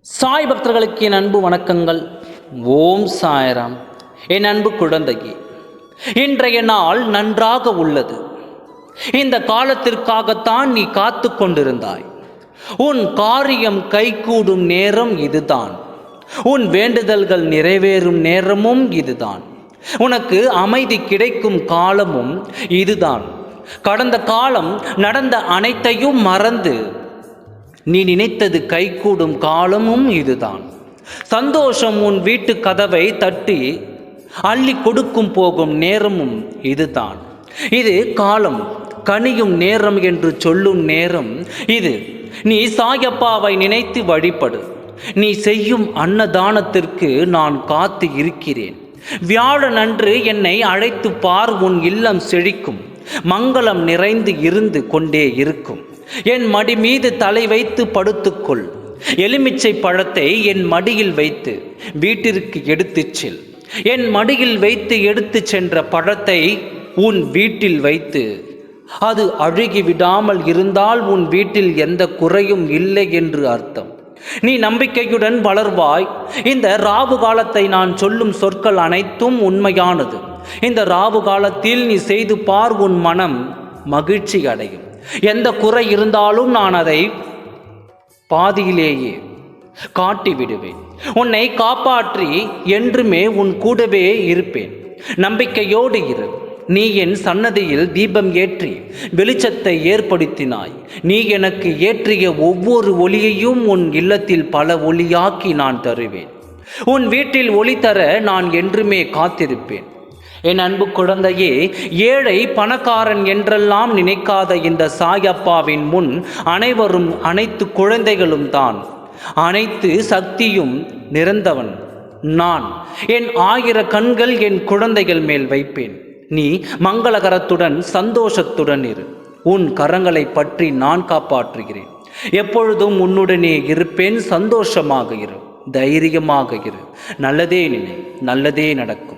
சாய் பக்தர்களுக்கு என் அன்பு வணக்கங்கள். ஓம் சாய்ராம். என் அன்பு குழந்தையே இன்றைய நாள் நன்றாக உள்ளது. இந்த காலத்திற்காகத்தான் நீ காத்து கொண்டிருந்தாய். உன் காரியம் கைகூடும் நேரம் இதுதான். உன் வேண்டுதல்கள் நிறைவேறும் நேரமும் இதுதான். உனக்கு அமைதி கிடைக்கும் காலமும் இதுதான். கடந்த காலம் நடந்த அனைத்தையும் மறந்து நீ நினைத்தது கைகூடும் காலமும் இதுதான். சந்தோஷம் உன் வீட்டு கதவை தட்டி அள்ளி கொடுக்கும் போகும் நேரமும் இதுதான். இது காலம் கனியும் நேரம் என்று சொல்லும் நேரம். இது நீ சாயப்பாவை நினைத்து வழிபடு. நீ செய்யும் அன்னதானத்திற்கு நான் காத்து இருக்கிறேன். வியாழன் அன்று என்னை அழைத்து பார் உன் இல்லம் செழிக்கும். மங்களம் நிறைந்து இருந்து கொண்டே இருக்கும். என் மடி மீது தலை வைத்து படுத்துக்கொள். எலுமிச்சை பழத்தை என் மடியில் வைத்து வீட்டிற்கு எடுத்துச் செல். என் மடியில் வைத்து எடுத்து சென்ற பழத்தை உன் வீட்டில் வைத்து. அது அழுகி விடாமல் இருந்தால் உன் வீட்டில் எந்த குறையும் இல்லை என்று அர்த்தம். நீ நம்பிக்கையுடன் வளர்வாய். இந்த ராவு காலத்தை நான் சொல்லும் சொற்கள் அனைத்தும் உண்மையானது. இந்த ராவு காலத்தில் நீ செய்து பார் உன் மனம் மகிழ்ச்சி அடையும். எந்த குறை இருந்தாலும் நான் அதை பாதியிலேயே காட்டி விடுவேன் உன்னை காப்பாற்றி என்றுமே உன் கூடவே இருப்பேன். நம்பிக்கையோடு இரு. நீ என் சன்னதியில் தீபம் ஏற்றி வெளிச்சத்தை ஏற்படுத்தினாய். நீ எனக்கு ஏற்றிய ஒவ்வொரு ஒளியையும் உன் இல்லத்தில் பல ஒளியாக்கி நான் தருவேன். உன் வீட்டில் ஒளி தர நான் என்றுமே காத்திருப்பேன். என் அன்பு குழந்தையே ஏழை பணக்காரன் என்றெல்லாம் நினைக்காத இந்த சாயப்பாவின் முன் அனைவரும் அனைத்து குழந்தைகளும் தான். அனைத்து சக்தியும் நிறந்தவன் நான். என் ஆயிர கண்கள் என் குழந்தைகள் மேல் வைப்பேன். நீ மங்களகரத்துடன் சந்தோஷத்துடன் இரு. உன் கரங்களை பற்றி நான் காப்பாற்றுகிறேன். எப்பொழுதும் உன்னுடனே இருப்பேன் சந்தோஷமாக இரு. தைரியமாக இரு. நல்லதே நினை நல்லதே நடக்கும்.